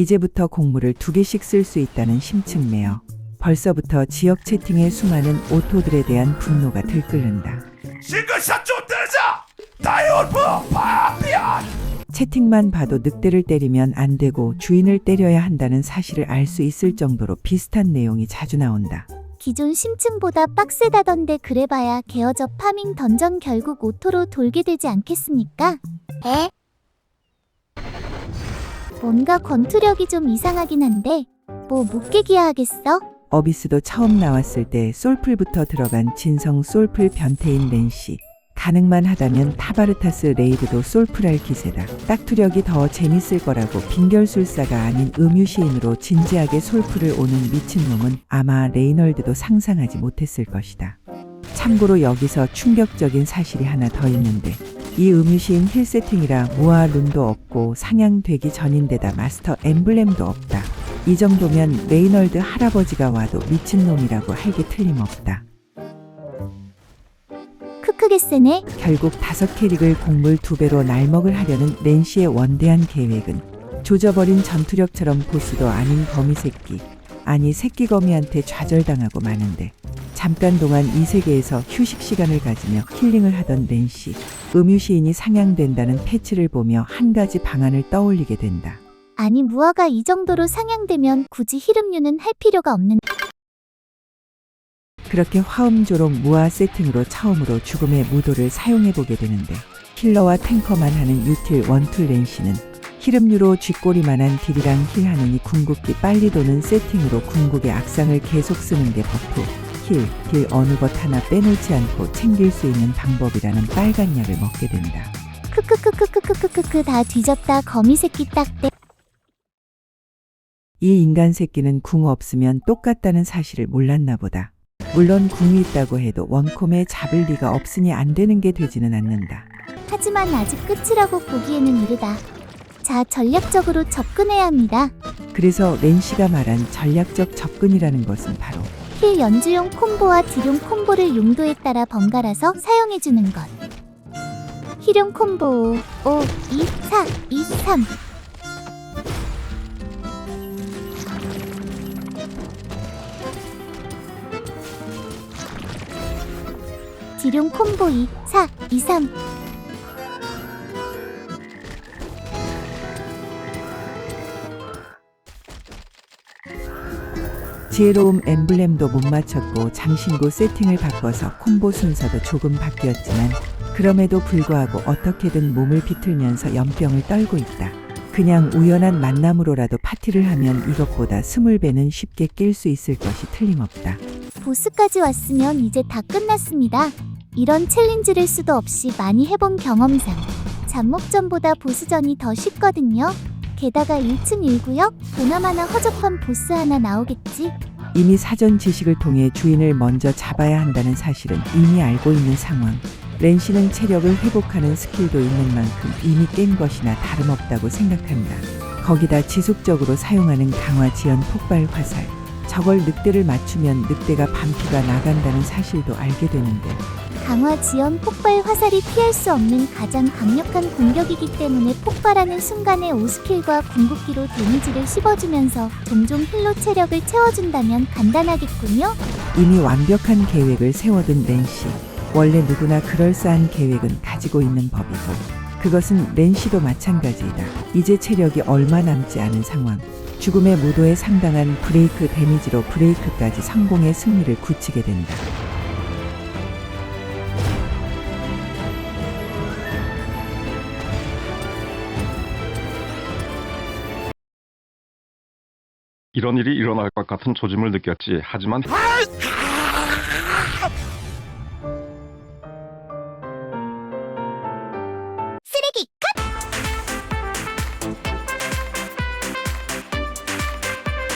이제부터 공물을 두 개씩 쓸 수 있다는 심층매여 벌써부터 지역 채팅의 수많은 오토들에 대한 분노가 들끓는다. 싱글샷 좀 뜨자 다이얼프 파비안 채팅만 봐도 늑대를 때리면 안 되고 주인을 때려야 한다는 사실을 알 수 있을 정도로 비슷한 내용이 자주 나온다. 기존 심층보다 빡세다던데 그래봐야 개어저 파밍 던전 결국 오토로 돌게 되지 않겠습니까? 에? 뭔가 권투력이 좀 이상하긴 한데 뭐 못깨기야 하겠어? 어비스도 처음 나왔을 때 솔플부터 들어간 진성 솔플 변태인 렌시. 가능만 하다면 타바르타스 레이드도 솔플할 기세다. 딱투력이 더 재밌을 거라고 빈결술사가 아닌 음유시인으로 진지하게 솔플을 오는 미친놈은 아마 레이널드도 상상하지 못했을 것이다. 참고로 여기서 충격적인 사실이 하나 더 있는데 이 음유시인 힐 세팅이라 무아 룬도 없고 상향되기 전인데다 마스터 엠블렘도 없다. 이 정도면 레이널드 할아버지가 와도 미친놈이라고 할 게 틀림없다. 크크게 세네. 결국 다섯 캐릭을 곡물 두 배로 날먹을 하려는 낸시의 원대한 계획은 조져버린 전투력처럼 보스도 아닌 거미 새끼 아니 새끼 거미한테 좌절당하고 마는데 잠깐 동안 이 세계에서 휴식 시간을 가지며 힐링을 하던 낸시 음유 시인이 상향된다는 패치를 보며 한 가지 방안을 떠올리게 된다. 아니 무화가 이 정도로 상향되면 굳이 히름류는 할 필요가 없는 그렇게 화음조록 무화 세팅으로 처음으로 죽음의 무도를 사용해보게 되는데 힐러와 탱커만 하는 유틸 원툴 렌시는 히름류로 쥐꼬리만한 딜이랑 힐하느니 궁극기 빨리 도는 세팅으로 궁극의 악상을 계속 쓰는 게 버프 힐, 딜 어느 것 하나 빼놓지 않고 챙길 수 있는 방법이라는 빨간 약을 먹게 된다. 크크크크크크크크크 다 뒤졌다 거미 새끼 딱대 이 인간 새끼는 궁 없으면 똑같다는 사실을 몰랐나 보다. 물론 궁이 있다고 해도 원콤에 잡을 리가 없으니 안 되는 게 되지는 않는다. 하지만 아직 끝이라고 보기에는 이르다 자 전략적으로 접근해야 합니다 그래서 렌시가 말한 전략적 접근이라는 것은 바로 힐 연주용 콤보와 딜용 콤보를 용도에 따라 번갈아서 사용해주는 것. 힐용 콤보 5, 2, 4, 2, 3 딜용 콤보 2, 4, 2, 3 지혜로움 엠블렘도 못 맞췄고 장신구 세팅을 바꿔서 콤보 순서도 조금 바뀌었지만 그럼에도 불구하고 어떻게든 몸을 비틀면서 연병을 떨고 있다. 그냥 우연한 만남으로라도 파티를 하면 이것보다 스물 배는 쉽게 낄수 있을 것이 틀림없다. 보스까지 왔으면 이제 다 끝났습니다. 이런 챌린지를 수도 없이 많이 해본 경험상 잡목전보다 보스전이 더 쉽거든요. 게다가 1층 1구역 보나마나 허접한 보스 하나 나오겠지. 이미 사전 지식을 통해 주인을 먼저 잡아야 한다는 사실은 이미 알고 있는 상황. 렌시는 체력을 회복하는 스킬도 있는 만큼 이미 깬 것이나 다름없다고 생각한다. 거기다 지속적으로 사용하는 강화 지연 폭발 화살. 저걸 늑대를 맞추면 늑대가 반피가 나간다는 사실도 알게 되는데 강화 지연 폭발 화살이 피할 수 없는 가장 강력한 공격이기 때문에 폭발하는 순간에 오스킬과 궁극기로 데미지를 씹어주면서 종종 힐로 체력을 채워준다면 간단하겠군요. 이미 완벽한 계획을 세워둔 렌시. 원래 누구나 그럴싸한 계획은 가지고 있는 법이고 그것은 렌시도 마찬가지이다. 이제 체력이 얼마 남지 않은 상황. 죽음의 무도에 상당한 브레이크 데미지로 브레이크까지 성공의 승리를 굳히게 된다. 이런 일이 일어날 것 같은 조짐을 느꼈지. 하지만 아!